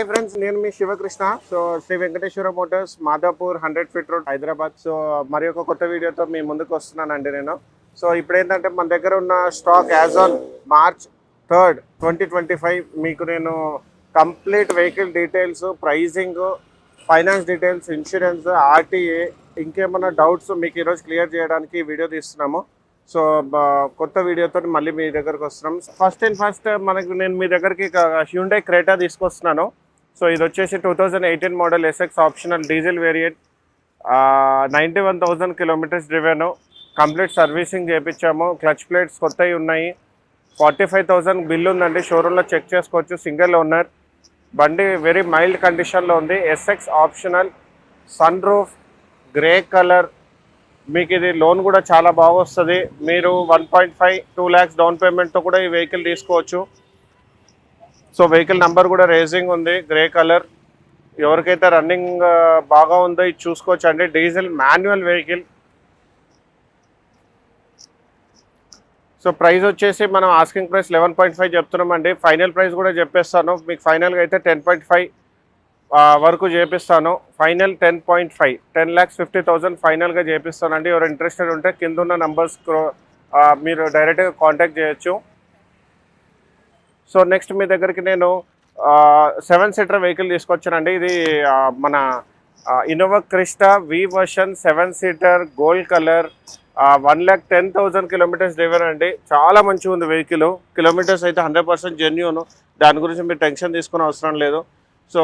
Hi friends నేను మీ Shivakrishna. So Sri Venkateswara motors Madhapur hundred feet road Hyderabad. So మరి ఒక కొత్త వీడియోతో మీ ముందుకు వస్తున్నానండి నేను. సో ఇప్పుడు ఏంటంటే మన దగ్గర ఉన్న stock as on March third twenty twenty five మీకు నేను complete vehicle details pricing finance details insurance RTA ఇంకేమైనా డౌట్స్ మీకు ఈరోజు క్లియర్ చేయడానికి వీడియో తీస్తున్నాము. సో కొత్త వీడియోతో మళ్ళీ మీ దగ్గరకు వస్తున్నాం. ఫస్ట్ అండ్ ఫస్ట్ మనకు నేను మీ దగ్గరికి హ్యూండే క్రేటా తీసుకొస్తున్నాను. సో ఇది వచ్చేసి two thousand eighteen model SX optional diesel variant ninety one thousand kilometres driven complete servicing చేయించాము క్లచ్ ప్లేట్స్ కొత్తవి ఉన్నాయి. ఫార్టీ ఫైవ్ థౌజండ్ బిల్ ఉందండి షోరూంలో చెక్ చేసుకోవచ్చు సింగిల్ ఓనర్ బండి వెరీ మైల్డ్ కండిషన్లో ఉంది. SX optional sun roof grey colour మీకు ఇది లోన్ కూడా చాలా బాగా వస్తుంది మీరు one point five two lakhs down పేమెంట్తో కూడా ఈ వెహికల్ తీసుకోవచ్చు. సో వెహికల్ నంబర్ కూడా రేసింగ్ ఉంది. గ్రే కలర్ ఎవరికైతే రన్నింగ్ బాగా ఉందో ఇది చూసుకోవచ్చు అండి diesel manual vehicle so price వచ్చేసి మనం asking price eleven point five చెప్తున్నామండి. Final price కూడా చెప్పేస్తాను. మీకు ఫైనల్గా అయితే టెన్ పాయింట్ ఫైవ్ వరకు చేపిస్తాను. Final ten point five ten lakhs fifty thousand ఫైనల్గా చేపిస్తానండి. ఎవరు ఇంట్రెస్టెడ్ ఉంటే కింద ఉన్న నంబర్స్ మీరు డైరెక్ట్గా కాంటాక్ట్ చేయొచ్చు. సో నెక్స్ట్ మీ దగ్గరికి నేను సెవెన్ సీటర్ వెహికల్ తీసుకొచ్చానండి. ఇది మన Innova Crysta V version seven seater gold colour one lakh ten thousand kilometres driver అండి. చాలా మంచిగా ఉంది వెహికల్. కిలోమీటర్స్ అయితే హండ్రెడ్ పర్సెంట్ జెన్యూన్. దాని గురించి మీరు టెన్షన్ తీసుకునే అవసరం లేదు. సో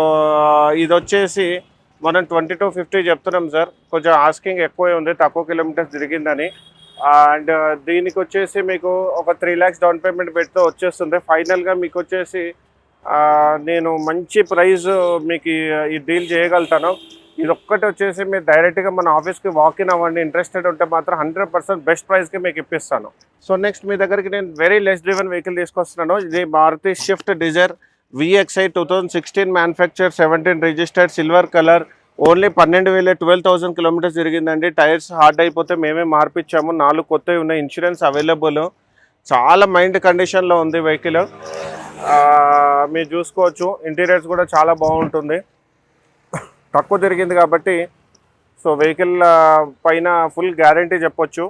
ఇది వచ్చేసి మనం ట్వంటీ టు ఫిఫ్టీ చెప్తున్నాం సార్. కొంచెం ఆస్కింగ్ ఎక్కువే ఉంది తక్కువ కిలోమీటర్స్ తిరిగిందని. అండ్ దీనికి వచ్చేసి మీకు ఒక త్రీ ల్యాక్స్ డౌన్ పేమెంట్ పెడితే వచ్చేస్తుంది. ఫైనల్గా మీకు వచ్చేసి నేను మంచి ప్రైస్ మీకు ఈ- ఈ డీల్ చేయగలుగుతాను. ఇది ఒక్కటి వచ్చేసి మీరు డైరెక్ట్గా మన ఆఫీస్కి వాకిన్ అవ్వండి. ఇంట్రెస్టెడ్ ఉంటే మాత్రం హండ్రెడ్ పర్సెంట్ బెస్ట్ ప్రైస్కి మీకు ఇప్పిస్తాను. సో నెక్స్ట్ మీ దగ్గరికి నేను వెరీ లెస్ డ్రివెన్ వెహికల్ తీసుకొస్తున్నాను. ఇది Maruti Swift Dzire VXI two thousand sixteen manufacture seventeen registered silver colour only పన్నెండు వేల ట్వెల్వ్ థౌసండ్ కిలోమీటర్స్ తిరిగిందండి. టైర్స్ హార్డ్ అయిపోతే మేమే మార్పిచ్చాము. నాలుగు కొత్తవి ఉన్నాయి. Insurance available. చాలా మైండ్ కండిషన్లో ఉంది వెహికల్. మీరు చూసుకోవచ్చు. ఇంటీరియర్స్ కూడా చాలా బాగుంటుంది. తక్కువ తిరిగింది కాబట్టి సో వెహికల్ పైన ఫుల్ గ్యారంటీ చెప్పొచ్చు.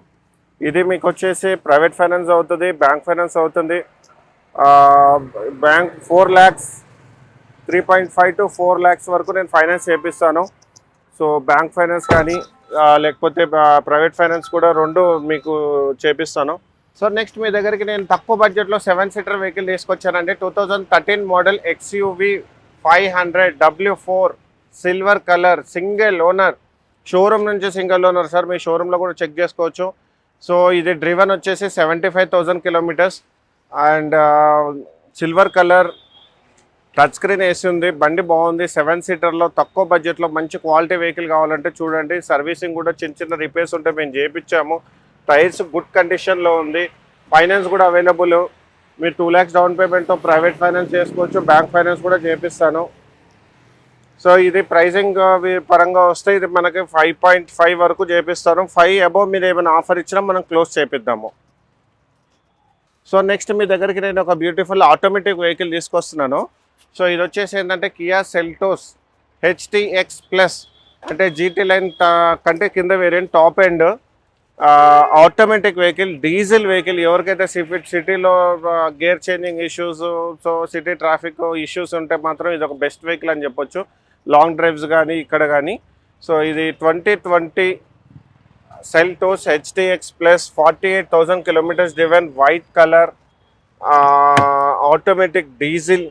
ఇది మీకు వచ్చేసి ప్రైవేట్ ఫైనాన్స్ అవుతుంది బ్యాంక్ ఫైనాన్స్ అవుతుంది. Bank four lakhs three point five to four lakhs వరకు నేను ఫైనాన్స్ చేపిస్తాను. సో బ్యాంక్ ఫైనాన్స్ కానీ లేకపోతే ప్రైవేట్ ఫైనాన్స్ కూడా రెండు మీకు చేపిస్తాను. సో నెక్స్ట్ మీ దగ్గరికి నేను తక్కువ బడ్జెట్లో సెవెన్ సీటర్ వెహికల్ తీసుకొచ్చానండి. Two thousand thirteen model XUV five hundred W four silver colour single owner showroom నుంచి సింగిల్ ఓనర్ సార్ మీ షోరూంలో కూడా చెక్ చేసుకోవచ్చు. సో ఇది డ్రివన్ వచ్చేసి seventy five thousand kilometres and silver colour touch screen వేసి ఉంది. బండి బాగుంది. సెవెన్ సీటర్లో తక్కువ బడ్జెట్లో మంచి క్వాలిటీ వెహికల్ కావాలంటే చూడండి. సర్వీసింగ్ కూడా చిన్న చిన్న రిపేర్స్ ఉంటే మేము చేయించాము టైర్స్ గుడ్ కండిషన్లో ఉంది. ఫైనాన్స్ కూడా అవైలబుల్. మీరు టూ ల్యాక్స్ డౌన్ పేమెంట్తో ప్రైవేట్ ఫైనాన్స్ చేసుకోవచ్చు. బ్యాంక్ ఫైనాన్స్ కూడా చేపిస్తాను. సో ఇది ప్రైజింగ్ పరంగా వస్తే ఇది మనకి ఫైవ్ పాయింట్ ఫైవ్ వరకు చేపిస్తాను. ఫైవ్ అబోవ్ మీరు ఏమైనా ఆఫర్ ఇచ్చినా మనం క్లోజ్ చేపిద్దాము. సో నెక్స్ట్ మీ దగ్గరికి నేను ఒక బ్యూటిఫుల్ ఆటోమేటిక్ వెహికల్ తీసుకొస్తున్నాను. సో ఇది వచ్చేసి ఏంటంటే కియా సెల్టోస్ హెచ్టిఎక్స్ ప్లస్ అంటే జీటీ లైన్ కంటే కింద variant top end automatic vehicle diesel vehicle. ఎవరికైతే సిటీ సిటీలో gear changing issues so city traffic issues ఉంటే మాత్రం ఇది ఒక బెస్ట్ వెహికల్ అని చెప్పొచ్చు. లాంగ్ డ్రైవ్స్ కానీ ఇక్కడ కానీ సో ఇది twenty twenty Seltos HDX plus forty eight thousand kilometres driven white colour automatic diesel.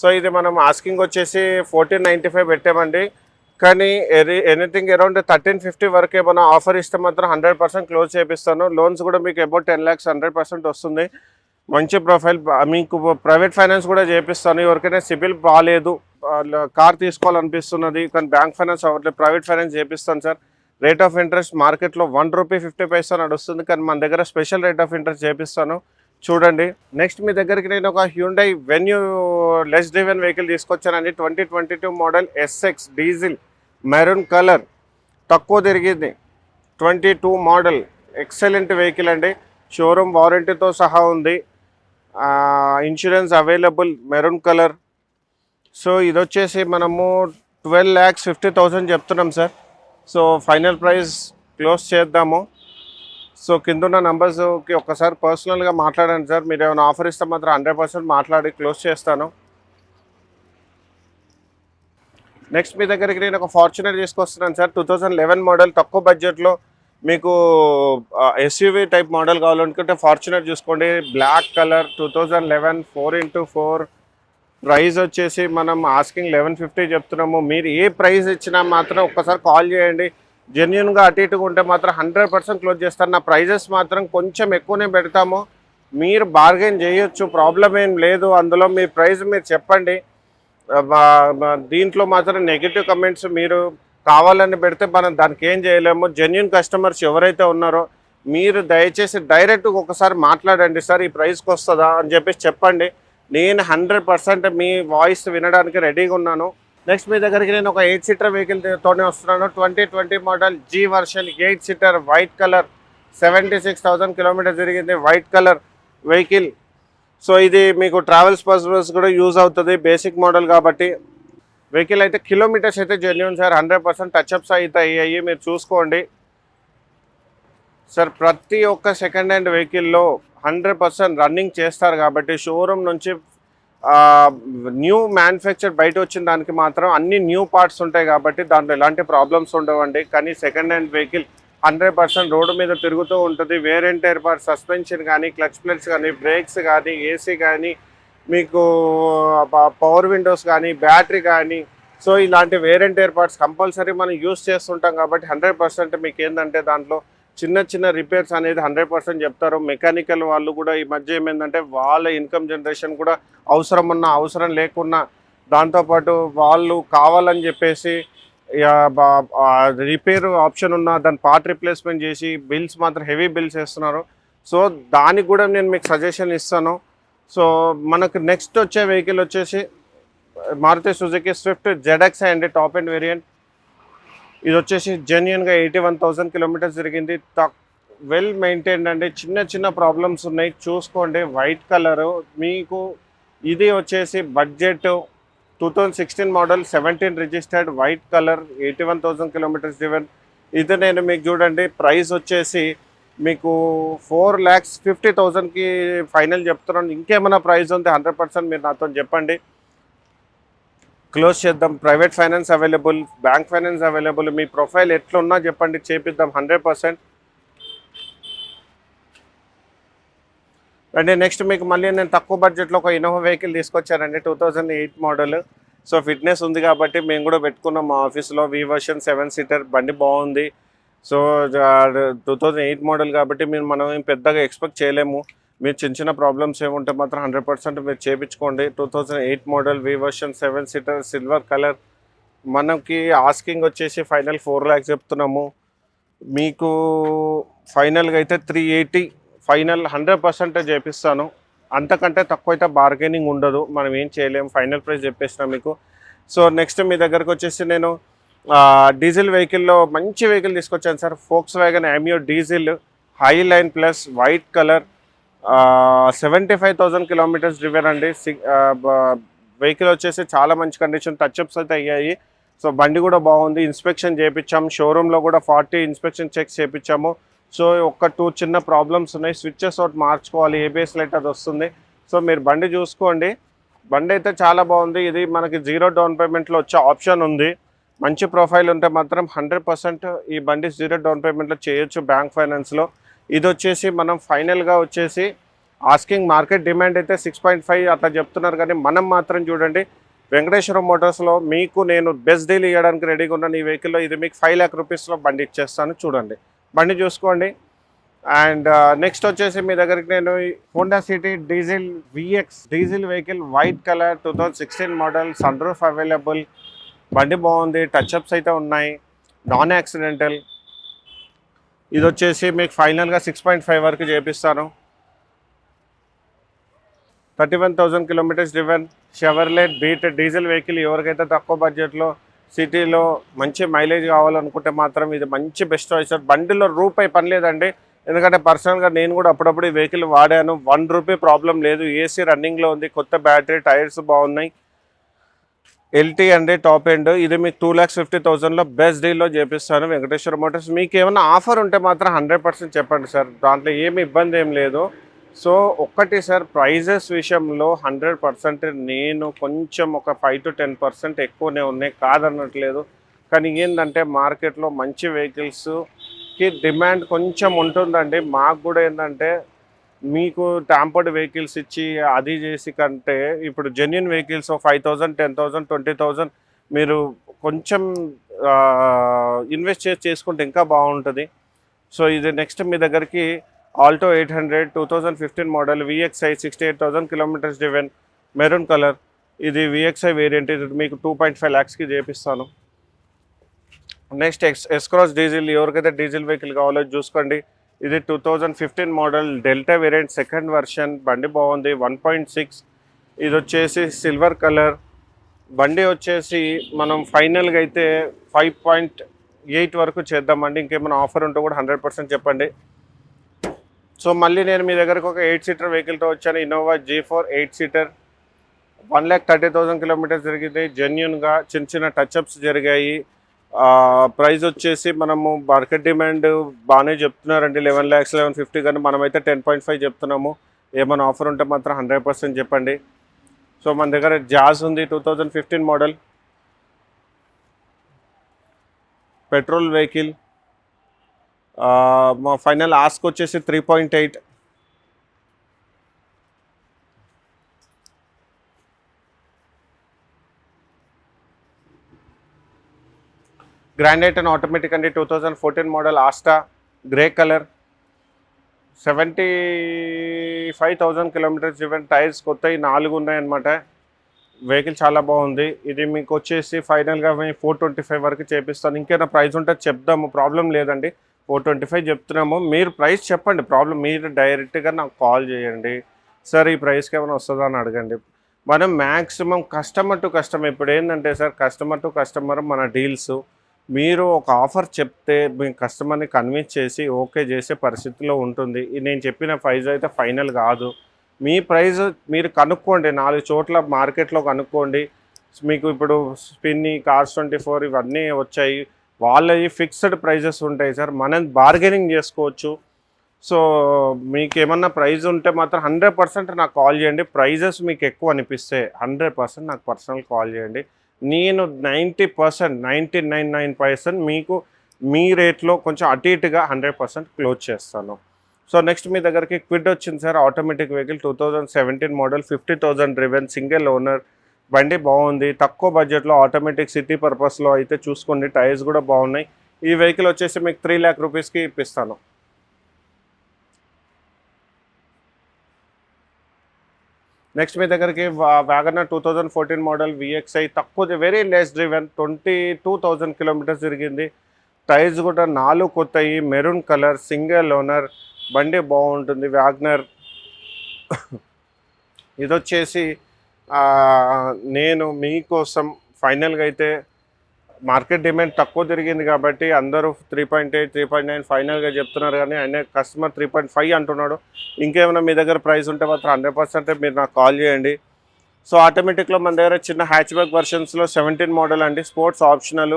So ఇది మనం ఆస్కింగ్ వచ్చేసి ఫోర్టీన్ నైంటీ ఫైవ్ పెట్టామండి. కానీ ఎనీథింగ్ అరౌండ్ థర్టీన్ ఫిఫ్టీ వరకు ఏమైనా ఆఫర్ ఇస్తే మాత్రం హండ్రెడ్ పర్సెంట్ క్లోజ్ చేపిస్తాను. లోన్స్ కూడా మీకు about ten lakhs hundred percent వస్తుంది. మంచి ప్రొఫైల్ మీకు ప్రైవేట్ ఫైనాన్స్ కూడా చేపిస్తాను. ఎవరికైనా సిబిల్ బాగాలేదు కార్ తీసుకోవాలనిపిస్తున్నది కానీ బ్యాంక్ ఫైనాన్స్ అవ్వట్లేదు ప్రైవేట్ ఫైనాన్స్ చేపిస్తాను సార్. రేట్ ఆఫ్ ఇంట్రెస్ట్ మార్కెట్లో వన్ రూపీ ఫిఫ్టీ పైసా నడుస్తుంది కానీ మన దగ్గర స్పెషల్ రేట్ ఆఫ్ ఇంట్రెస్ట్ చేపిస్తాను. చూడండి. నెక్స్ట్ మీ దగ్గరికి నేను ఒక Hyundai Venue less driven vehicle తీసుకొచ్చానండి. Twenty twenty two model SX diesel maroon colour తక్కువ తిరిగింది. Twenty two model excellent vehicle అండి. షోరూమ్ వారంటీతో సహా ఉంది. Insurance available maroon colour so ఇది వచ్చేసి మనము ట్వెల్వ్ ల్యాక్స్ ఫిఫ్టీ థౌసండ్ చెప్తున్నాం sir so final price close చేద్దాము. సో కింద ఉన్న నంబర్స్కి ఒక్కసారి పర్సనల్గా మాట్లాడండి సార్. మీరు ఏమైనా ఆఫర్ ఇస్తే మాత్రం హండ్రెడ్ పర్సెంట్ మాట్లాడి క్లోజ్ చేస్తాను. నెక్స్ట్ మీ దగ్గరికి నేను ఒక ఫార్చునర్ తీసుకొస్తున్నాను sir. Two thousand eleven model తక్కువ బడ్జెట్లో మీకు ఎస్యూవీ టైప్ మోడల్ కావాలనుకుంటే ఫార్చునర్ చూసుకోండి. Black colour two thousand eleven four into four. Price వచ్చేసి మనం ఆస్కింగ్ లెవెన్ ఫిఫ్టీ చెప్తున్నాము. మీరు ఏ ప్రైస్ ఇచ్చినా మాత్రం ఒక్కసారి కాల్ చేయండి. జెన్యున్గా అటు ఇటుగా ఉంటే మాత్రం హండ్రెడ్ పర్సెంట్ క్లోజ్ చేస్తారు నా ప్రైజెస్ మాత్రం కొంచెం ఎక్కువనే పెడతాము. మీరు బార్గెన్ చేయొచ్చు ప్రాబ్లం ఏం లేదు. అందులో మీ ప్రైస్ మీరు చెప్పండి. దీంట్లో మాత్రం నెగిటివ్ కమెంట్స్ మీరు కావాలని పెడితే మనం దానికి ఏం చేయలేము. జెన్యున్ కస్టమర్స్ ఎవరైతే ఉన్నారో మీరు దయచేసి డైరెక్ట్గా ఒకసారి మాట్లాడండి. సార్ ఈ ప్రైస్కి వస్తుందా? అని చెప్పేసి చెప్పండి. నేను హండ్రెడ్ పర్సెంట్ మీ వాయిస్ వినడానికి రెడీగా ఉన్నాను. నెక్స్ట్ మీ దగ్గరికి నేను ఒక ఎయిట్ సీటర్ వెహికల్ తోనే వస్తున్నాను. Twenty twenty model G version eight seater white colour seventy six thousand kilometre జరిగింది. White colour vehicle. సో ఇది మీకు ట్రావెల్స్ పర్పస్ కూడా యూజ్ అవుతుంది బేసిక్ మోడల్ కాబట్టి. వెహికల్ అయితే కిలోమీటర్స్ అయితే genuine sir hundred percent touch ups అయితే అయ్యాయి. మీరు చూసుకోండి. సార్ ప్రతి ఒక్క సెకండ్ హ్యాండ్ వెహికల్లో హండ్రెడ్ పర్సెంట్ రన్నింగ్ చేస్తారు కాబట్టి షోరూమ్ నుంచి న్యూ మ్యానుఫ్యాక్చర్ బయట వచ్చిన దానికి మాత్రం అన్ని న్యూ పార్ట్స్ ఉంటాయి కాబట్టి దాంట్లో ఎలాంటి ప్రాబ్లమ్స్ ఉండవండి. కానీ second hand vehicle hundred percent road మీద తిరుగుతూ ఉంటుంది. Wear and tear part suspension కానీ క్లచ్ ప్లేట్స్ కానీ బ్రేక్స్ కానీ ఏసీ కానీ మీకు పవర్ విండోస్ కానీ బ్యాటరీ కానీ. సో ఇలాంటి wear and tear parts compulsory మనం యూస్ చేస్తుంటాం కాబట్టి హండ్రెడ్ పర్సెంట్ మీకు ఏంటంటే దాంట్లో చిన్న చిన్న రిపేర్స్ అనేది హండ్రెడ్ పర్సెంట్ చెప్తారు. మెకానికల్ వాళ్ళు కూడా ఈ మధ్య ఏమైందంటే వాళ్ళ ఇన్కమ్ జనరేషన్ కూడా అవసరం ఉన్న అవసరం లేకున్నా దాంతోపాటు వాళ్ళు కావాలని చెప్పేసి రిపేర్ ఆప్షన్ ఉన్న దాని పార్ట్ రిప్లేస్మెంట్ చేసి బిల్స్ మాత్రం హెవీ బిల్స్ వేస్తున్నారు. సో దానికి కూడా నేను మీకు సజెషన్ ఇస్తాను. సో మనకు నెక్స్ట్ వచ్చే వెహికల్ వచ్చేసి Maruti Suzuki Swift ZX and top end variant ఇది వచ్చేసి జెన్యున్గా ఎయిటీ వన్ థౌసండ్ కిలోమీటర్స్ తిరిగింది తక్ వెల్ మెయింటైన్డ్ అండి. చిన్న చిన్న ప్రాబ్లమ్స్ ఉన్నాయి. చూసుకోండి. వైట్ కలరు మీకు ఇది వచ్చేసి budget two thousand sixteen model seventeen registered white colour eighty one thousand kilometres driven ఇది నేను మీకు చూడండి. ప్రైస్ వచ్చేసి మీకు ఫోర్ ల్యాక్స్ ఫిఫ్టీ థౌజండ్కి ఫైనల్ చెప్తున్నాను. ఇంకేమైనా ప్రైస్ ఉంది హండ్రెడ్ పర్సెంట్ మీరు నాతో చెప్పండి. క్లోజ్ చేద్దాం. Private finance available bank finance available. మీ ప్రొఫైల్ ఎట్లున్నా చెప్పండి చేపిద్దాం హండ్రెడ్ పర్సెంట్. అంటే నెక్స్ట్ మీకు మళ్ళీ నేను తక్కువ బడ్జెట్లో ఒక ఇన్నోవా వెహికల్ తీసుకొచ్చానండి two thousand eight model so fitness ఉంది కాబట్టి మేము కూడా పెట్టుకున్నాం మా ఆఫీస్లో వీ వర్షన్ సెవెన్ సీటర్ బండి బాగుంది. So two thousand eight model కాబట్టి మేము మనం పెద్దగా ఎక్స్పెక్ట్ చేయలేము. మీరు చిన్న చిన్న ప్రాబ్లమ్స్ ఏముంటే మాత్రం హండ్రెడ్ పర్సెంట్ మీరు చేయించుకోండి two thousand eight model V version seven seater silver colour మనకి ఆస్కింగ్ వచ్చేసి ఫైనల్ ఫోర్ ల్యాక్స్ చెప్తున్నాము. మీకు ఫైనల్గా అయితే త్రీ ఎయిటీ ఫైనల్ హండ్రెడ్ పర్సెంటే చేపిస్తాను. అంతకంటే తక్కువ అయితే బార్గెనింగ్ ఉండదు. మనం ఏం చేయలేము ఫైనల్ ప్రైస్ చెప్పేసిన మీకు. సో నెక్స్ట్ మీ దగ్గరకు వచ్చేసి నేను డీజిల్ వెహికల్లో మంచి వెహికల్ తీసుకొచ్చాను sir. Volkswagen Ameo diesel highline plus white colour seventy five thousand kilometres river అండి. వెహికల్ వచ్చేసి చాలా మంచి కండిషన్ టచ్అప్స్ అయితే అయ్యాయి. సో బండి కూడా బాగుంది. ఇన్స్పెక్షన్ చేయించాము షోరూంలో కూడా ఫార్టీ ఇన్స్పెక్షన్ చెక్స్ చేయించాము సో ఒక్క టూ చిన్న ప్రాబ్లమ్స్ ఉన్నాయి. స్విచ్చెస్ ఒకటి మార్చుకోవాలి. ఏబిఎస్ లైట్ అది వస్తుంది. సో మీరు బండి చూసుకోండి. బండి అయితే చాలా బాగుంది. ఇది మనకి జీరో డౌన్ పేమెంట్లో వచ్చే ఆప్షన్ ఉంది. మంచి ప్రొఫైల్ ఉంటే మాత్రం హండ్రెడ్ పర్సెంట్ ఈ బండి జీరో డౌన్ పేమెంట్లో చేయొచ్చు బ్యాంక్ ఫైనాన్స్లో ఇది వచ్చేసి మనం ఫైనల్గా వచ్చేసి ఆస్కింగ్ మార్కెట్ డిమాండ్ అయితే సిక్స్ పాయింట్ ఫైవ్ అట్లా చెప్తున్నారు కానీ మనం మాత్రం చూడండి వెంకటేశ్వర మోటార్స్లో మీకు నేను బెస్ట్ డీల్ ఇవ్వడానికి రెడీగా ఉన్నాను ఈ వెహికల్లో ఇది మీకు ఫైవ్ ల్యాక్ రూపీస్లో బండి ఇచ్చేస్తాను చూడండి. బండి చూసుకోండి. అండ్ నెక్స్ట్ వచ్చేసి మీ దగ్గరికి నేను Honda City diesel VX diesel vehicle white colour two thousand sixteen model sun roof available. బండి బాగుంది టచ్అప్స్ అయితే ఉన్నాయి. Non accidental. ఇది వచ్చేసి మీకు ఫైనల్గా సిక్స్ పాయింట్ ఫైవ్ వరకు చేపిస్తాను. Thirty one thousand kilometres driven Chevrolet Beat diesel vehicle ఎవరికైతే తక్కువ బడ్జెట్లో సిటీలో మంచి మైలేజ్ కావాలనుకుంటే మాత్రం ఇది మంచి బెస్ట్ చాయిస్ బండిలో రూపాయి పని లేదండి. ఎందుకంటే పర్సనల్గా నేను కూడా అప్పుడప్పుడు ఈ వెహికల్ వాడాను. వన్ రూపీ ప్రాబ్లం లేదు. ఏసీ రన్నింగ్లో ఉంది. కొత్త బ్యాటరీ టైర్స్ బాగున్నాయి. ఎల్టీ అండి టాప్ ఎండ్. ఇది మీకు టూ ల్యాక్స్ ఫిఫ్టీ థౌసండ్లో బెస్ట్ డీల్లో చేపిస్తాను వెంకటేశ్వర మోటార్స్ మీకు ఏమైనా ఆఫర్ ఉంటే మాత్రం హండ్రెడ్ పర్సెంట్ చెప్పండి సార్. దాంట్లో ఏమి ఇబ్బంది ఏం లేదు. సో ఒక్కటి సార్ ప్రైజెస్ విషయంలో హండ్రెడ్ పర్సెంట్ నేను కొంచెం ఒక ఫైవ్ టు టెన్ పర్సెంట్ ఎక్కువనే ఉన్నాయి. కాదనట్లేదు. కానీ ఏంటంటే మార్కెట్లో మంచి వెహికల్స్కి డిమాండ్ కొంచెం ఉంటుందండి. మాకు కూడా ఏంటంటే మీకు ట్యాంపర్డ్ వెహికల్స్ ఇచ్చి అది చేసి కంటే ఇప్పుడు genuine vehicles five thousand ten thousand twenty thousand మీరు కొంచెం ఇన్వెస్ట్ చేసి చేసుకుంటే ఇంకా బాగుంటుంది. సో ఇది నెక్స్ట్ మీ దగ్గరికి Alto eight hundred two thousand fifteen model VXI sixty eight thousand kilometres driven maroon colour ఇది విఎక్స్ఐ వేరియంట్ ఇది మీకు టూ పాయింట్ ఫైవ్ ల్యాక్స్కి చేపిస్తాను. Next X S Cross diesel ఎవరికైతే డీజిల్ వెహికల్ కావాలో చూసుకోండి. ఇది two thousand fifteen model Delta variant second version బండి బాగుంది వన్ పాయింట్ సిక్స్ ఇది వచ్చేసి సిల్వర్ కలర్ బండి వచ్చేసి మనం ఫైనల్గా అయితే ఫైవ్ పాయింట్ ఎయిట్ వరకు చేద్దామండి. ఇంకేమైనా ఆఫర్ ఉంటే కూడా హండ్రెడ్ పర్సెంట్ చెప్పండి. సో మళ్ళీ నేను మీ దగ్గరకు ఒక ఎయిట్ సీటర్ వెహికల్తో వచ్చాను. Innova G four eight seater one lakh thirty thousand kilometres జరిగింది. జెన్యున్గా చిన్న చిన్న టచ్అప్స్ జరిగాయి. ప్రైస్ వచ్చేసి మనము మార్కెట్ డిమాండ్ బాగానే చెప్తున్నారండి. లెవెన్ ల్యాక్స్ లెవెన్ ఫిఫ్టీ కానీ మనమైతే టెన్ పాయింట్ ఫైవ్ చెప్తున్నాము. ఏమైనా ఆఫర్ ఉంటే మాత్రం హండ్రెడ్ పర్సెంట్ చెప్పండి. సో మన దగ్గర జాజ్ ఉంది two thousand fifteen model. Petrol vehicle. మా ఫైనల్ ఆస్క్ వచ్చేసి three point eight. Granite and automatic అండి. Two thousand fourteen model Asta grey colour. Seventy five thousand kilometres even tyres కొత్తవి నాలుగు ఉన్నాయన్నమాట. వెహికల్ చాలా బాగుంది. ఇది మీకు వచ్చేసి ఫైనల్గా మేము ఫోర్ ట్వంటీ ఫైవ్ వరకు చేపిస్తాను. ఇంకేమైనా ప్రైస్ ఉంటే చెప్దాము ప్రాబ్లం లేదండి. ఫోర్ ట్వంటీ ఫైవ్ చెప్తున్నాము. మీరు ప్రైస్ చెప్పండి ప్రాబ్లం మీరు డైరెక్ట్గా నాకు కాల్ చేయండి. సార్ ఈ ప్రైస్కి ఏమైనా వస్తుందా అని అడగండి. మనం మ్యాక్సిమం కస్టమర్ టు కస్టమర్ ఇప్పుడు ఏంటంటే సార్ కస్టమర్ టు కస్టమర్ మన డీల్స్. మీరు ఒక ఆఫర్ చెప్తే మీ కస్టమర్ని కన్విన్స్ చేసి ఓకే చేసే పరిస్థితిలో ఉంటుంది. నేను చెప్పిన ప్రైజ్ అయితే ఫైనల్ కాదు. మీ ప్రైజ్ మీరు కనుక్కోండి. నాలుగు చోట్ల మార్కెట్లో కనుక్కోండి. మీకు ఇప్పుడు స్పిన్ని కార్స్ ట్వంటీ ఫోర్ ఇవన్నీ వచ్చాయి. వాళ్ళవి ఫిక్స్డ్ ప్రైజెస్ ఉంటాయి సార్. మనం బార్గెనింగ్ చేసుకోవచ్చు. సో మీకు ఏమన్నా ప్రైజ్ ఉంటే మాత్రం హండ్రెడ్ పర్సెంట్ నాకు కాల్ చేయండి. ప్రైజెస్ మీకు ఎక్కువ అనిపిస్తే హండ్రెడ్ పర్సెంట్ నాకు పర్సనల్ కాల్ చేయండి. నేను ninety percent ninety nine nine percent మీకు మీ రేట్లో కొంచెం అటు ఇటుగా హండ్రెడ్ పర్సెంట్ క్లోజ్ చేస్తాను. సో నెక్స్ట్ మీ దగ్గరికి క్విడ్ వచ్చింది sir automatic vehicle two thousand seventeen model fifty thousand driven single owner బండి బాగుంది తక్కువ బడ్జెట్లో ఆటోమేటిక్ సిటీ పర్పస్లో అయితే చూసుకోండి టైర్స్ కూడా బాగున్నాయి. ఈ వెహికల్ వచ్చేసి మీకు త్రీ ల్యాక్ రూపీస్కి ఇప్పిస్తాను. నెక్స్ట్ మీ దగ్గరికి WagonR two thousand fourteen model VXI తక్కువ very less driven twenty two thousand kilometres తిరిగింది. టైర్స్ కూడా నాలుగు కొత్తవి మెరూన్ కలర్ సింగిల్ ఓనర్ బండి బాగుంటుంది. వ్యాగ్నర్ ఇదొచ్చేసి నేను మీకోసం ఫైనల్గా అయితే మార్కెట్ డిమాండ్ తక్కువ తిరిగింది కాబట్టి అందరూ three point eight three point nine ఫైనల్గా చెప్తున్నారు కానీ ఆయన కస్టమర్ త్రీ పాయింట్ ఫైవ్ అంటున్నాడు. ఇంకేమైనా మీ దగ్గర ప్రైస్ ఉంటే మాత్రం హండ్రెడ్ పర్సెంట్ మీరు నాకు కాల్ చేయండి. సో ఆటోమేటిక్లో మన దగ్గర చిన్న హ్యాచ్ బ్యాక్ వర్షన్స్లో సెవెంటీన్ మోడల్ అండి. Sports optional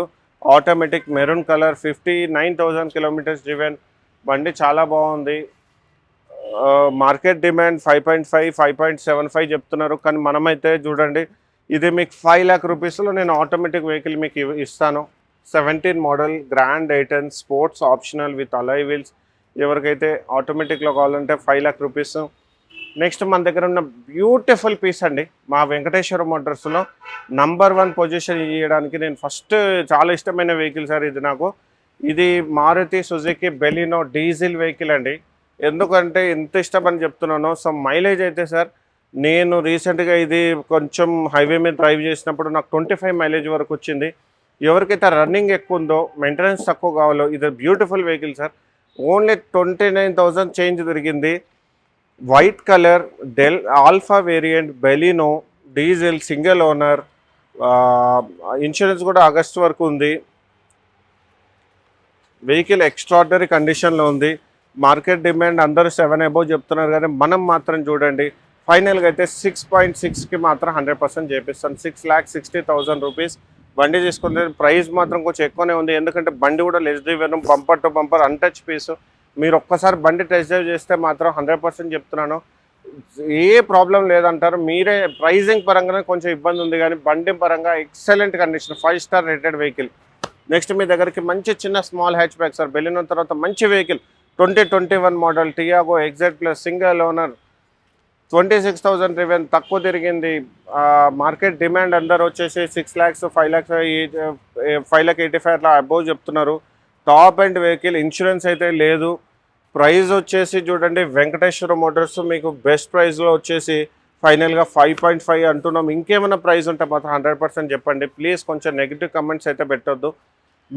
automatic maroon colour fifty nine thousand kilometres driven బండి చాలా బాగుంది. Market demand five point five five point seven five చెప్తున్నారు. కానీ మనమైతే చూడండి ఇది మీకు ఫైవ్ ల్యాక్ రూపీస్లో నేను ఆటోమేటిక్ వెహికల్ మీకు ఇస్తాను. Seventeen model Grand i ten sports optional with alloy wheels ఎవరికైతే ఆటోమేటిక్లో కావాలంటే ఫైవ్ ల్యాక్ రూపీస్ నెక్స్ట్ మన దగ్గర ఉన్న బ్యూటిఫుల్ పీస్ అండి. మా వెంకటేశ్వర మోటార్స్లో నంబర్ వన్ పొజిషన్ ఇవ్వడానికి నేను ఫస్ట్ చాలా ఇష్టమైన వెహికల్ సార్ ఇది నాకు. ఇది Maruti Suzuki Baleno diesel vehicle అండి. ఎందుకంటే ఎంత ఇష్టమని చెప్తున్నానో. సో మైలేజ్ అయితే సార్ నేను రీసెంట్గా ఇది కొంచెం హైవే మీద డ్రైవ్ చేసినప్పుడు నాకు ట్వంటీ ఫైవ్ మైలేజ్ వరకు వచ్చింది. ఎవరికైతే రన్నింగ్ ఎక్కువ ఉందో మెయింటెనెన్స్ తక్కువ కావాలో ఇది beautiful vehicle sir. Only twenty nine thousand change దొరికింది. White colour del Alpha variant Baleno diesel single owner insurance కూడా ఆగస్ట్ వరకు ఉంది. వెహికల్ ఎక్స్ట్రాడినరీ కండిషన్లో ఉంది. మార్కెట్ డిమాండ్ అందరూ సెవెన్ అబోవ్ చెప్తున్నారు కానీ మనం మాత్రం చూడండి ఫైనల్గా అయితే సిక్స్ పాయింట్ సిక్స్కి మాత్రం హండ్రెడ్ పర్సెంట్ చేపిస్తాను six lakh sixty thousand rupees బండి తీసుకుంటే ప్రైస్ మాత్రం కొంచెం ఎక్కువనే ఉంది. ఎందుకంటే బండి కూడా less drive bumper to bumper untouch piece మీరు ఒక్కసారి బండి టెస్ట్ డ్రైవ్ చేస్తే మాత్రం హండ్రెడ్ పర్సెంట్ చెప్తున్నాను. ఏ ప్రాబ్లం లేదంటారు. మీరే ప్రైజింగ్ పరంగానే కొంచెం ఇబ్బంది ఉంది కానీ బండి పరంగా excellent condition five star rated vehicle next మీ దగ్గరికి మంచి చిన్న స్మాల్ హ్యాచ్ బ్యాక్ సార్ వెళ్ళిన తర్వాత మంచి vehicle twenty twenty one model Tiago exact plus single owner twenty six thousand driven తక్కువ తిరిగింది. మార్కెట్ డిమాండ్ అందరు వచ్చేసి six lakhs five lakhs five lakh eighty five అట్లా అబోవ్ చెప్తున్నారు. టాప్ అండ్ వెహికల్ ఇన్సూరెన్స్ అయితే లేదు. ప్రైస్ వచ్చేసి చూడండి వెంకటేశ్వర మోటార్స్ మీకు బెస్ట్ ప్రైస్లో వచ్చేసి ఫైనల్గా ఫైవ్ పాయింట్ ఫైవ్ అంటున్నాం. ఇంకేమైనా ప్రైస్ ఉంటే మాత్రం హండ్రెడ్ పర్సెంట్ చెప్పండి. ప్లీజ్ కొంచెం నెగిటివ్ కమెంట్స్ అయితే పెట్టొద్దు.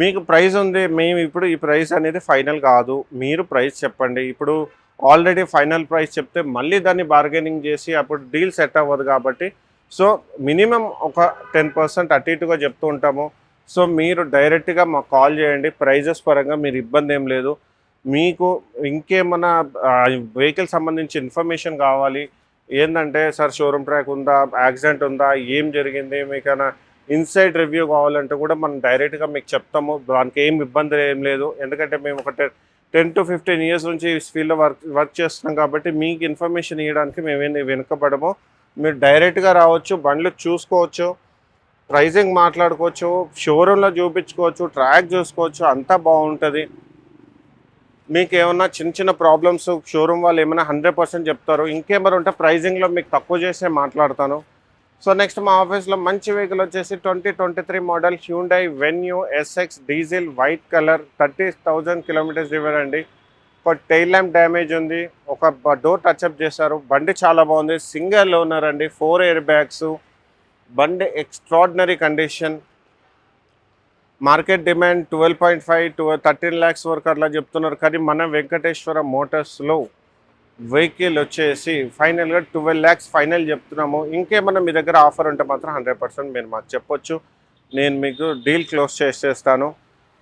మీకు ప్రైస్ ఉంది మేము ఇప్పుడు ఈ ప్రైస్ అనేది ఫైనల్ కాదు. మీరు ప్రైస్ చెప్పండి. ఇప్పుడు ఆల్రెడీ ఫైనల్ ప్రైస్ చెప్తే మళ్ళీ దాన్ని బార్గెనింగ్ చేసి అప్పుడు డీల్ సెట్ అవ్వదు కాబట్టి. సో మినిమం ఒక టెన్ పర్సెంట్ అటు ఇటుగా చెప్తూ ఉంటాము. సో మీరు డైరెక్ట్గా మాకు కాల్ చేయండి. ప్రైజెస్ పరంగా మీరు ఇబ్బంది ఏం లేదు. మీకు ఇంకేమైనా వెహికల్ సంబంధించి ఇన్ఫర్మేషన్ కావాలి. ఏంటంటే సార్ షోరూమ్ ట్రాక్ ఉందా? యాక్సిడెంట్ ఉందా? ఏం జరిగింది? మీకైనా ఇన్సైడ్ రివ్యూ కావాలంటే కూడా మనం డైరెక్ట్గా మీకు చెప్తాము. దానికి ఏం ఇబ్బంది ఏం లేదు. ఎందుకంటే మేము ఒక టెన్ టు ఫిఫ్టీన్ ఇయర్స్ నుంచి ఈ ఫీల్డ్లో వర్క్ వర్క్ చేస్తున్నాం కాబట్టి మీకు ఇన్ఫర్మేషన్ ఇవ్వడానికి మేమేమి వెనుకబడము. మీరు డైరెక్ట్గా రావచ్చు బండ్లు చూసుకోవచ్చు ప్రైజింగ్ మాట్లాడుకోవచ్చు షోరూంలో చూపించుకోవచ్చు ట్రాక్ చూసుకోవచ్చు అంతా బాగుంటుంది. మీకు ఏమన్నా చిన్న చిన్న ప్రాబ్లమ్స్ షోరూమ్ వాళ్ళు ఏమైనా హండ్రెడ్ పర్సెంట్ చెప్తారు ఇంకేమైనా ఉంటే ప్రైజింగ్లో మీకు తక్కువ చేసే మాట్లాడతాను. సో నెక్స్ట్ మా ఆఫీస్లో మంచి వెహికల్ వచ్చేసి twenty twenty three model Hyundai Venue SX diesel white colour thirty thousand kilometres ఇవ్వరండి ఒక టైల్ ల్యాంప్ డ్యామేజ్ ఉంది. ఒక డోర్ టచ్అప్ చేశారు. బండి చాలా బాగుంది. సింగల్ ఓనర్ అండి. Four air bags. బండి extraordinary condition. Market demand twelve point five to thirteen lakhs వరకు అట్లా చెప్తున్నారు. కానీ మన వెంకటేశ్వర మోటార్స్లో వెహికల్ వచ్చేసి ఫైనల్గా ట్వెల్వ్ ల్యాక్స్ ఫైనల్ చెప్తున్నాము. ఇంకేమన్నా మీ దగ్గర ఆఫర్ ఉంటే మాత్రం హండ్రెడ్ పర్సెంట్ మీరు మాకు చెప్పొచ్చు. నేను మీకు డీల్ క్లోజ్ చేసేస్తాను.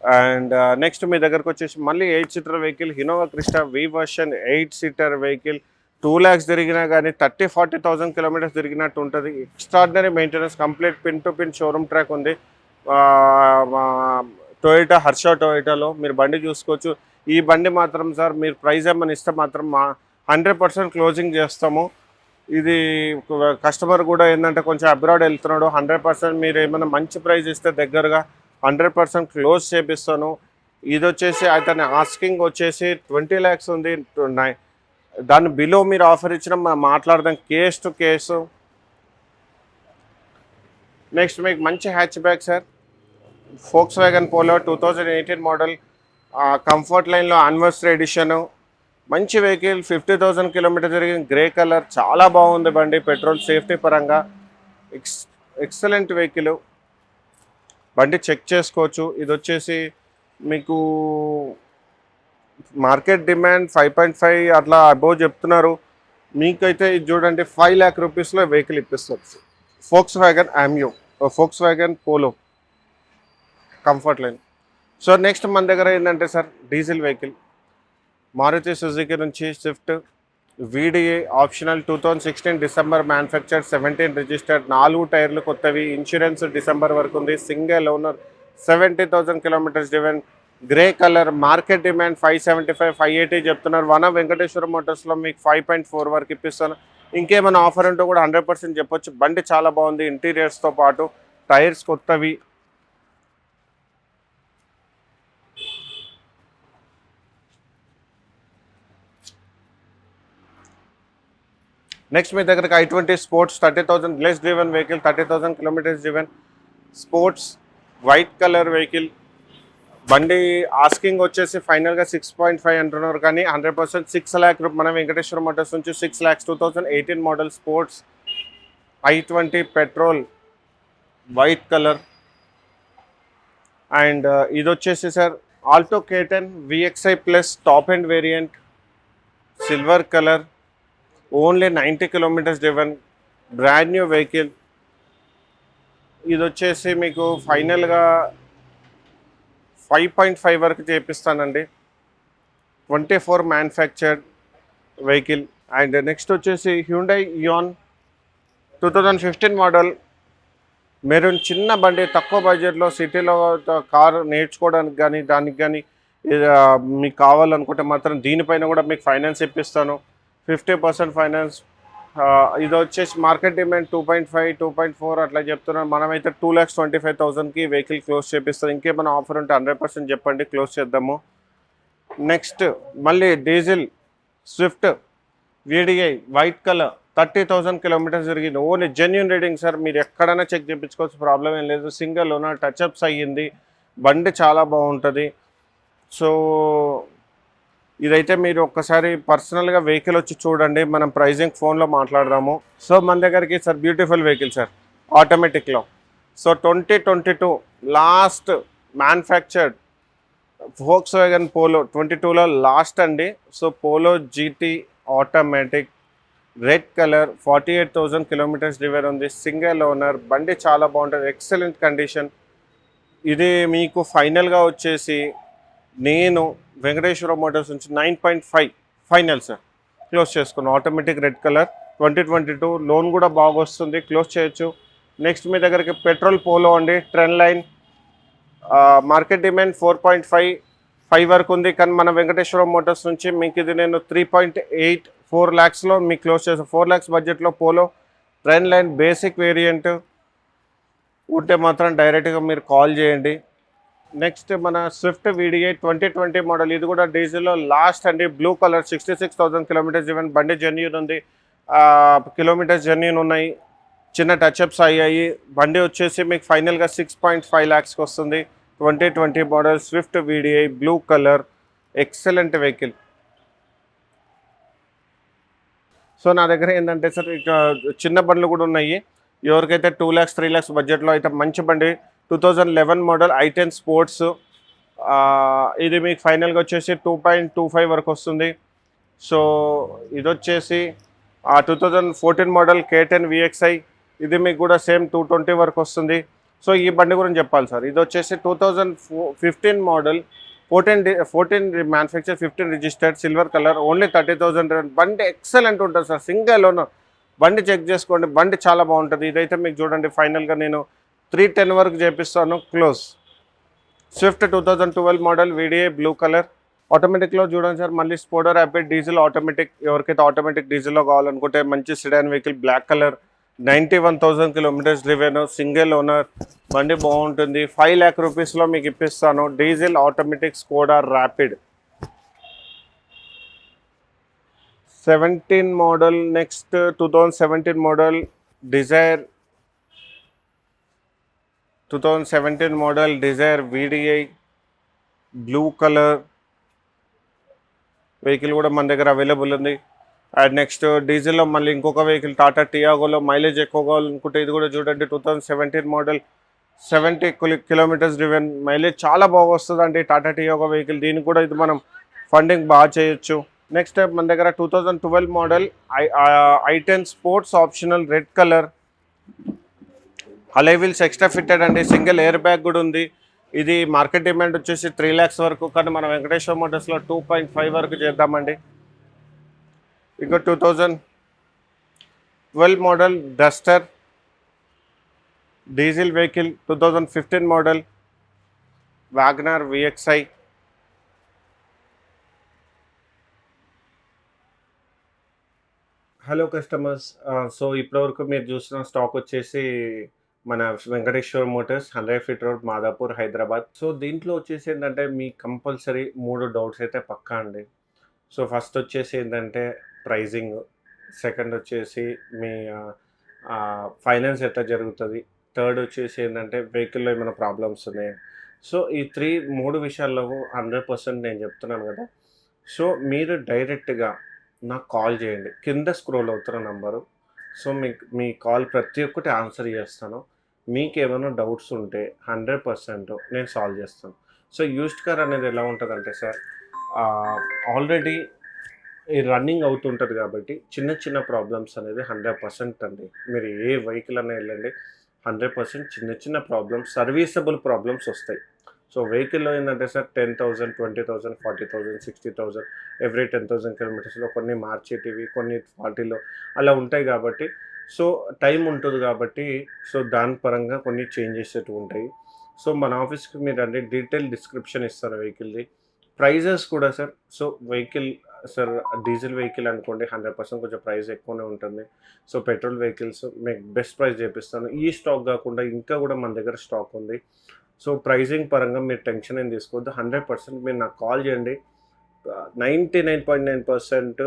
అండ్ నెక్స్ట్ మీ దగ్గరకు వచ్చేసి మళ్ళీ eight seater vehicle Innova Crysta V version eight seater vehicle. Two lakhs తిరిగినా కానీ థర్టీ ఫార్టీ థౌసండ్ కిలోమీటర్స్ తిరిగినట్టు ఉంటుంది. Extraordinary maintenance complete pin to pin showroom track ఉంది. టొయోటా హర్ష టొయోటాలో మీరు బండి చూసుకోవచ్చు. ఈ బండి మాత్రం సార్ మీరు ప్రైస్ ఏమైనా ఇస్తే మాత్రం మా హండ్రెడ్ పర్సెంట్ క్లోజింగ్ చేస్తాము. ఇది కస్టమర్ కూడా ఏంటంటే కొంచెం అబ్రాడ్ వెళ్తున్నాడు. హండ్రెడ్ పర్సెంట్ మీరు ఏమైనా మంచి ప్రైస్ ఇస్తే దగ్గరగా హండ్రెడ్ పర్సెంట్ క్లోజ్ చేపిస్తాను. ఇది వచ్చేసి అతని ఆస్కింగ్ వచ్చేసి ట్వంటీ ల్యాక్స్ ఉంది. నై- దాని బిలో మీరు ఆఫర్ ఇచ్చిన మనం మాట్లాడదాం. Case to case. నెక్స్ట్ మీకు మంచి hatchback sir Volkswagen Polo two thousand eighteen model comfort లైన్లో ఆనివర్సరీ ఎడిషను మంచి వెహికల్ ఫిఫ్టీ థౌజండ్ కిలోమీటర్ జరిగింది. గ్రే కలర్ చాలా బాగుంది బండి పెట్రోల్ సేఫ్టీ పరంగా. Ex excellent vehicle. బండి చెక్ చేసుకోవచ్చు. ఇది వచ్చేసి మీకు market demand five point five అట్లా అబోవ్ చెప్తున్నారు. మీకైతే ఇది చూడండి ఫైవ్ ల్యాక్ రూపీస్లో వెహికల్ ఇప్పిస్తారు. Volkswagen యామ్యూ Volkswagen Polo comfort line so next మన దగ్గర ఏంటంటే sir diesel vehicle. Maruti Suzuki నుంచి Swift VDI optional two thousand sixteen December manufacture seventeen registered నాలుగు టైర్లు కొత్తవి. ఇన్సూరెన్స్ డిసెంబర్ వరకు ఉంది. Single owner seventy thousand kilometres driven grey colour market demand five seventy five five eighty చెప్తున్నారు. వన వెంకటేశ్వర మోటార్స్లో మీకు five point four వరకు ఇప్పిస్తాను. ఇంకేమైనా ఆఫర్ ఉంటే కూడా హండ్రెడ్ పర్సెంట్ చెప్పొచ్చు. బండి చాలా బాగుంది. ఇంటీరియర్స్తో పాటు టైర్స్ కొత్తవి. నెక్స్ట్ మీ దగ్గరకు i twenty sports thirty thousand less driven vehicle thirty thousand kilometres driven sports white colour vehicle బండి ఆస్కింగ్ వచ్చేసి ఫైనల్గా సిక్స్ పాయింట్ ఫైవ్ అంటున్నారు కానీ హండ్రెడ్ పర్సెంట్ సిక్స్ ల్యాక్ మనం మన వెంకటేశ్వర మోటార్స్ నుంచి six lakhs two thousand eighteen model sports i twenty petrol white colour and ఇది వచ్చేసి sir Alto K ten VXI plus top end variant silver colour only ninety kilometres driven brand new vehicle ఇది వచ్చేసి మీకు ఫైనల్గా five point five వరకు చేపిస్తానండి. Twenty four manufactured vehicle and next వచ్చేసి Hyundai Eon two thousand fifteen model మీరు చిన్న బండి తక్కువ బడ్జెట్లో సిటీలో కార్ నేర్చుకోవడానికి కానీ దానికి కానీ మీకు కావాలనుకుంటే మాత్రం దీనిపైన కూడా మీకు ఫైనాన్స్ ఇప్పిస్తాను. ఫిఫ్టీ పర్సెంట్ ఫైనాన్స్ ఇది వచ్చేసి market demand two point five two point four అట్లా చెప్తున్నాం మనమైతే టూ ల్యాక్స్ ట్వంటీ ఫైవ్ థౌసండ్కి వెహికల్ క్లోజ్ చేపిస్తాం. ఇంకేమైనా ఆఫర్ ఉంటే హండ్రెడ్ పర్సెంట్ చెప్పండి. క్లోజ్ చేద్దాము. నెక్స్ట్ మళ్ళీ diesel Swift VDI white colour thirty thousand kilometres జరిగింది ఓన్లీ జెన్యున్ రీడింగ్ సార్. మీరు ఎక్కడైనా చెక్ చేయించుకోవచ్చు ప్రాబ్లం ఏం లేదు. సింగిల్ ఓనర్ టచ్అప్స్ అయ్యింది. బండి చాలా బాగుంటుంది. సో ఇదైతే మీరు ఒక్కసారి పర్సనల్గా వెహికల్ వచ్చి చూడండి. మనం ప్రైజింగ్ ఫోన్లో మాట్లాడదాము. సో మన దగ్గరికి sir beautiful vehicle sir. ఆటోమేటిక్లో. So twenty twenty two last manufactured Volkswagen Polo twenty టూలో లాస్ట్ అండి. So Polo GT automatic red colour forty eight thousand kilometres driver ఉంది. సింగిల్ ఓనర్ బండి చాలా బాగుంటుంది. ఎక్సలెంట్ కండిషన్ ఇది మీకు ఫైనల్గా వచ్చేసి నేను వెంకటేశ్వర మోటార్స్ నుంచి nine point five final sir. Close చేసుకున్నాను automatic red colour. Twenty twenty two loan కూడా బాగా వస్తుంది. క్లోజ్ చేయొచ్చు. నెక్స్ట్ మీ దగ్గరికి పెట్రోల్ పోలో అండి. Trend line. Market demand four point five five వరకు ఉంది. కానీ మన వెంకటేశ్వర మోటార్స్ నుంచి మీకు ఇది నేను త్రీ పాయింట్ ఎయిట్ ఫోర్ ల్యాక్స్లో మీకు క్లోజ్ చేస్తాను ఫోర్ ల్యాక్స్ బడ్జెట్లో Polo. Trend line basic variant. ఉంటే మాత్రం డైరెక్ట్గా మీరు కాల్ చేయండి. నెక్స్ట్ మన Swift VDI twenty twenty model ఇది కూడా డీజిల్లో లాస్ట్ అండి. Blue colour sixty six thousand kilometres even బండి జెన్యూన్ ఉంది. కిలోమీటర్స్ జెన్యూన్ ఉన్నాయి. చిన్న టచ్అప్స్ అయ్యాయి. బండి వచ్చేసి మీకు ఫైనల్గా సిక్స్ పాయింట్ ఫైవ్ ల్యాక్స్కి వస్తుంది. Twenty twenty model Swift VDI blue colour excellent vehicle so నా దగ్గర ఏంటంటే సార్ ఇక చిన్న బండ్లు కూడా ఉన్నాయి. ఎవరికైతే టూ ల్యాక్స్ త్రీ ల్యాక్స్ బడ్జెట్లో అయితే మంచి బండి. Two thousand eleven model i ten sports ఇది మీకు ఫైనల్గా వచ్చేసి టూ పాయింట్ టూ ఫైవ్ వరకు వస్తుంది. సో ఇది వచ్చేసి two thousand fourteen model K ten VXI ఇది మీకు కూడా సేమ్ టూ ట్వంటీ వరకు వస్తుంది. సో ఈ బండి గురించి చెప్పాలి సార్. ఇది వచ్చేసి two thousand fifteen model fourteen fourteen manufacture fifteen registered silver colour only thirty thousand బండి ఎక్సలెంట్ ఉంటుంది సార్. Single owner. బండి చెక్ చేసుకోండి. బండి చాలా బాగుంటుంది. ఇదైతే మీకు చూడండి ఫైనల్గా నేను త్రీ టెన్ వరకు చేపిస్తాను. Close. Swift two thousand twelve model VDI blue colour ఆటోమేటిక్లో చూడండి సార్ మళ్ళీ స్పోడర్ ర్యాపిడ్ డీజిల్ ఆటోమేటిక్ ఎవరికైతే ఆటోమేటిక్ డీజిల్లో కావాలనుకుంటే మంచి sedan vehicle black colour ninety one thousand kilometres driven single owner బండి బాగుంటుంది. ఫైవ్ ల్యాక్ రూపీస్లో మీకు ఇప్పిస్తాను. Diesel automatic Skoda Rapid seventeen model next two thousand seventeen model Dzire two thousand seventeen model Dzire VDI blue colour vehicle కూడా మన దగ్గర available ఉంది. And next డీజిల్లో మళ్ళీ ఇంకొక వెహికల్ టాటా టియాగోలో మైలేజ్ ఎక్కువ కావాలనుకుంటే ఇది కూడా చూడండి two thousand seventeen model seventy kilometres driven mileage చాలా బాగా వస్తుందండి టాటా టియాగో వెహికల్ దీనికి కూడా ఇది మనం ఫండింగ్ బాగా చేయొచ్చు. నెక్స్ట్ మన దగ్గర two thousand twelve model i i ten sports optional red colour alloy wheels extra fitted అండి. సింగిల్ ఎయిర్ బ్యాగ్ కూడా ఉంది. ఇది మార్కెట్ డిమాండ్ వచ్చేసి త్రీ ల్యాక్స్ వరకు కానీ మన వెంకటేశ్వర మోటార్స్లో టూ పాయింట్ ఫైవ్ వరకు చేద్దామండి. ఇంకా two thousand twelve model Duster diesel vehicle two thousand fifteen model WagonR VXI. Hello customers so ఇప్పటివరకు మీరు చూసిన స్టాక్ వచ్చేసి మన Venkateswara Motors hundred feet road Madhapur Hyderabad. So దీంట్లో వచ్చేసి ఏంటంటే మీ కంపల్సరీ మూడు డౌట్స్ అయితే పక్కా అండి. సో ఫస్ట్ వచ్చేసి ఏంటంటే ప్రైజింగ్. సెకండ్ వచ్చేసి మీ ఫైనాన్స్ ఎట్లా జరుగుతుంది? థర్డ్ వచ్చేసి ఏంటంటే వెహికల్లో ఏమైనా ప్రాబ్లమ్స్ ఉన్నాయి? సో ఈ త్రీ మూడు విషయాల్లో హండ్రెడ్ పర్సెంట్ నేను చెప్తున్నాను కదా. సో మీరు డైరెక్ట్గా నాకు కాల్ చేయండి. కింద స్క్రోల్ అవుతున్న నంబరు. సో మీకు మీ కాల్ ప్రతి ఒక్కటి ఆన్సర్ చేస్తాను. మీకు ఏమైనా డౌట్స్ ఉంటే హండ్రెడ్ పర్సెంట్ నేను సాల్వ్ చేస్తాను. సో యూస్డ్ కార్ అనేది ఎలా ఉంటుందంటే సార్ ఆల్రెడీ ఈ రన్నింగ్ అవుతుంటుంది కాబట్టి చిన్న చిన్న ప్రాబ్లమ్స్ అనేది హండ్రెడ్ పర్సెంట్ అండి. మీరు ఏ వెహికల్ అనే వెళ్ళండి హండ్రెడ్ పర్సెంట్ చిన్న చిన్న ప్రాబ్లమ్స్ సర్వీసబుల్ ప్రాబ్లమ్స్ వస్తాయి. సో వెహికల్లో ఏంటంటే sir ten thousand twenty thousand forty thousand sixty thousand every ten thousand కిలోమీటర్స్లో కొన్ని మార్చేటివి కొన్ని ఫార్టీలో అలా ఉంటాయి కాబట్టి సో టైం ఉంటుంది కాబట్టి సో దాని పరంగా కొన్ని చేంజెస్ ఉంటాయి. సో మన ఆఫీస్కి మీరు అన్ని డీటెయిల్ డిస్క్రిప్షన్ ఇస్తారు వెహికల్ది. ప్రైజెస్ కూడా sir so vehicle sir diesel vehicle అనుకోండి హండ్రెడ్ పర్సెంట్ కొంచెం ప్రైస్ ఎక్కువనే ఉంటుంది. సో పెట్రోల్ వెహికల్స్ మీకు బెస్ట్ ప్రైస్ చేపిస్తాను. ఈ స్టాక్ కాకుండా ఇంకా కూడా మన దగ్గర స్టాక్ ఉంది. సో ప్రైజింగ్ పరంగా మీరు టెన్షన్ ఏం తీసుకోవద్దు. హండ్రెడ్ పర్సెంట్ మీరు నాకు కాల్ చేయండి. Ninety nine point nine percent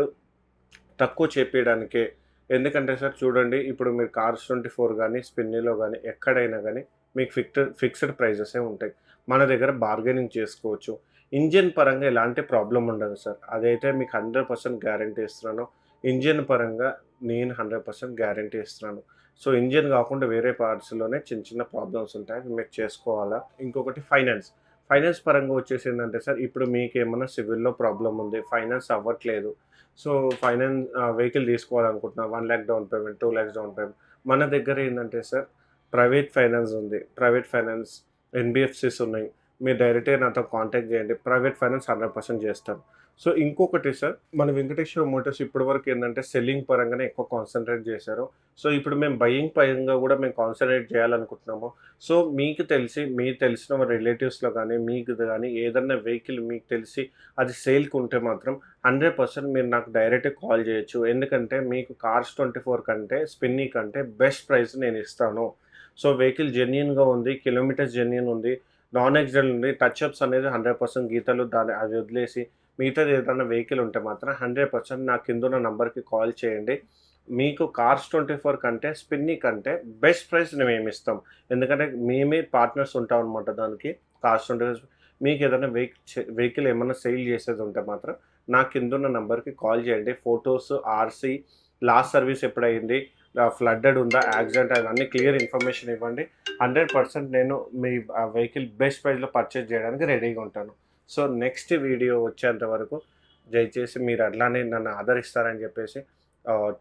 తక్కువ చెప్పేయడానికే ఎందుకంటే సార్ చూడండి ఇప్పుడు మీరు కార్స్ ట్వంటీ ఫోర్ కానీ స్పిన్నీలో కానీ ఎక్కడైనా కానీ మీకు ఫిక్స్డ్ ఫిక్స్డ్ ప్రైజెసే ఉంటాయి. మన దగ్గర బార్గెనింగ్ చేసుకోవచ్చు. ఇంజిన్ పరంగా ఎలాంటి ప్రాబ్లం ఉండదు సార్. అదైతే మీకు హండ్రెడ్ పర్సెంట్ గ్యారంటీ ఇస్తున్నాను. ఇంజిన్ పరంగా నేను హండ్రెడ్ పర్సెంట్ గ్యారంటీ ఇస్తున్నాను. సో ఇంజిన్ కాకుండా వేరే పార్ట్స్లోనే చిన్న చిన్న ప్రాబ్లమ్స్ ఉంటాయి. అవి మీకు చేసుకోవాలా? ఇంకొకటి ఫైనాన్స్ ఫైనాన్స్ పరంగా వచ్చేసి ఏంటంటే సార్ ఇప్పుడు మీకు ఏమైనా సివిల్లో ప్రాబ్లం ఉంది ఫైనాన్స్ అవ్వట్లేదు so finance vehicle తీసుకోవాలనుకుంటున్నా. One lakh down payment two lakhs down payment. మన దగ్గర ఏంటంటే సార్ ప్రైవేట్ ఫైనాన్స్ ఉంది. ప్రైవేట్ ఫైనాన్స్ ఎన్బిఎఫ్సిస్ ఉన్నాయి. మీరు డైరెక్ట్గా నాతో కాంటాక్ట్ చేయండి. ప్రైవేట్ ఫైనాన్స్ హండ్రెడ్ పర్సెంట్ చేస్తాను సో ఇంకొకటి సార్ మన వెంకటేశ్వర మోటార్స్ ఇప్పటి వరకు ఏంటంటే సెల్లింగ్ పరంగానే ఎక్కువ కాన్సన్ట్రేట్ చేశారు. సో ఇప్పుడు మేము బయింగ్ పరంగా కూడా మేము కాన్సన్ట్రేట్ చేయాలనుకుంటున్నాము. సో మీకు తెలిసి మీకు తెలిసిన రిలేటివ్స్లో కానీ మీకు కానీ ఏదన్నా వెహికల్ మీకు తెలిసి అది సేల్కి ఉంటే మాత్రం హండ్రెడ్ పర్సెంట్ మీరు నాకు డైరెక్ట్ కాల్ చేయొచ్చు. ఎందుకంటే మీకు కార్స్ ట్వంటీ ఫోర్ కంటే స్పిన్నీ కంటే బెస్ట్ ప్రైస్ నేను ఇస్తాను. సో వెహికల్ జెన్యున్గా ఉంది కిలోమీటర్స్ జెన్యున్ ఉంది నాన్ యాక్సిడెంట్ ఉంది టచ్ అప్స్ అనేది హండ్రెడ్ పర్సెంట్ గీతలు దాని అది వదిలేసి మిగతాది ఏదైనా వెహికల్ ఉంటే మాత్రం హండ్రెడ్ పర్సెంట్ నా కింద ఉన్న నంబర్కి కాల్ చేయండి. మీకు కార్స్ ట్వంటీ ఫోర్ కంటే స్పిన్ని కంటే బెస్ట్ ప్రైస్ మేము ఇస్తాం. ఎందుకంటే మేమే పార్ట్నర్స్ ఉంటాం అనమాట దానికి కార్స్ ట్వంటీ ఫోర్ మీకు ఏదైనా వెహికల్ వెహికల్ ఏమైనా సేల్ చేసేది ఉంటే మాత్రం నా కింద ఉన్న నంబర్కి కాల్ చేయండి ఫొటోస్ ఆర్సీ లాస్ట్ సర్వీస్ ఎప్పుడైంది ఫ్లడ్డెడ్ ఉందా యాక్సిడెంట్ అవన్నీ క్లియర్ ఇన్ఫర్మేషన్ ఇవ్వండి. హండ్రెడ్ పర్సెంట్ నేను మీ వెహికల్ బెస్ట్ ప్రైస్లో పర్చేజ్ చేయడానికి రెడీగా ఉంటాను. సో నెక్స్ట్ వీడియో వచ్చేంత వరకు దయచేసి మీరు అట్లానే నన్ను ఆదరిస్తారని చెప్పేసి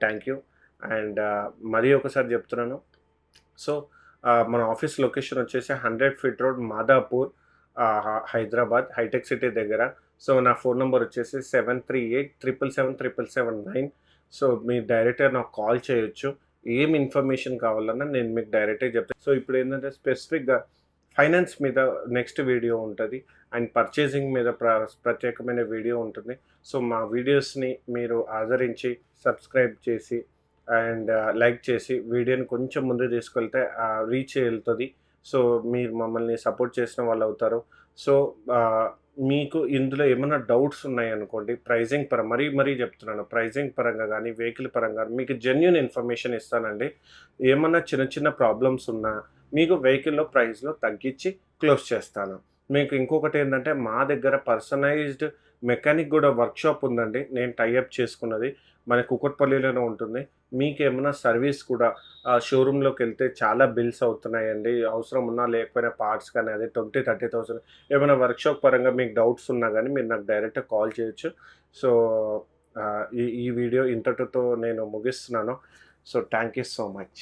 థ్యాంక్ యూ అండ్ మరీ ఒకసారి చెప్తున్నాను. సో మన ఆఫీస్ లొకేషన్ వచ్చేసి hundred feet road Madhapur Hyderabad hitech City దగ్గర. సో నా ఫోన్ నెంబర్ వచ్చేసి seven three eight triple seven triple seven nine. So మీరు డైరెక్ట్గా నాకు కాల్ చేయొచ్చు. ఏం ఇన్ఫర్మేషన్ కావాలన్నా నేను మీకు డైరెక్ట్గా చెప్తాను సో ఇప్పుడు ఏంటంటే స్పెసిఫిక్గా ఫైనాన్స్ మీద నెక్స్ట్ వీడియో ఉంటుంది అండ్ పర్చేసింగ్ మీద ప్ర ప్రత్యేకమైన వీడియో ఉంటుంది. సో మా వీడియోస్ని మీరు ఆదరించి సబ్స్క్రైబ్ చేసి అండ్ లైక్ చేసి వీడియోని కొంచెం ముందు తీసుకెళ్తే రీచ్ వెళ్తుంది. సో మీరు మమ్మల్ని సపోర్ట్ చేసిన వాళ్ళు అవుతారు సో మీకు ఇందులో ఏమైనా డౌట్స్ ఉన్నాయనుకోండి ప్రైజింగ్ పరం మరీ మరీ చెప్తున్నాను. ప్రైజింగ్ పరంగా కానీ వెహికల్ పరంగా మీకు జెన్యున్ ఇన్ఫర్మేషన్ ఇస్తానండి. ఏమైనా చిన్న చిన్న ప్రాబ్లమ్స్ ఉన్నా మీకు వెహికల్లో ప్రైస్లో తగ్గించి క్లోజ్ చేస్తాను. మీకు ఇంకొకటి ఏంటంటే మా దగ్గర పర్సనైజ్డ్ మెకానిక్ కూడా వర్క్షాప్ ఉందండి. నేను టైఅప్ చేసుకున్నది. మన కుకట్పల్లిలోనే ఉంటుంది. మీకు ఏమైనా సర్వీస్ కూడా షోరూంలోకి వెళ్తే చాలా బిల్స్ అవుతున్నాయండి. అవసరం ఉన్నా లేకపోయినా పార్ట్స్ కానీ అదే ట్వంటీ థర్టీ థౌసండ్ ఏమైనా వర్క్షాప్ పరంగా మీకు డౌట్స్ ఉన్నా కానీ మీరు నాకు డైరెక్ట్గా కాల్ చేయొచ్చు. సో ఈ ఈ వీడియో ఇంతటితో నేను ముగిస్తున్నాను. So thank you so much.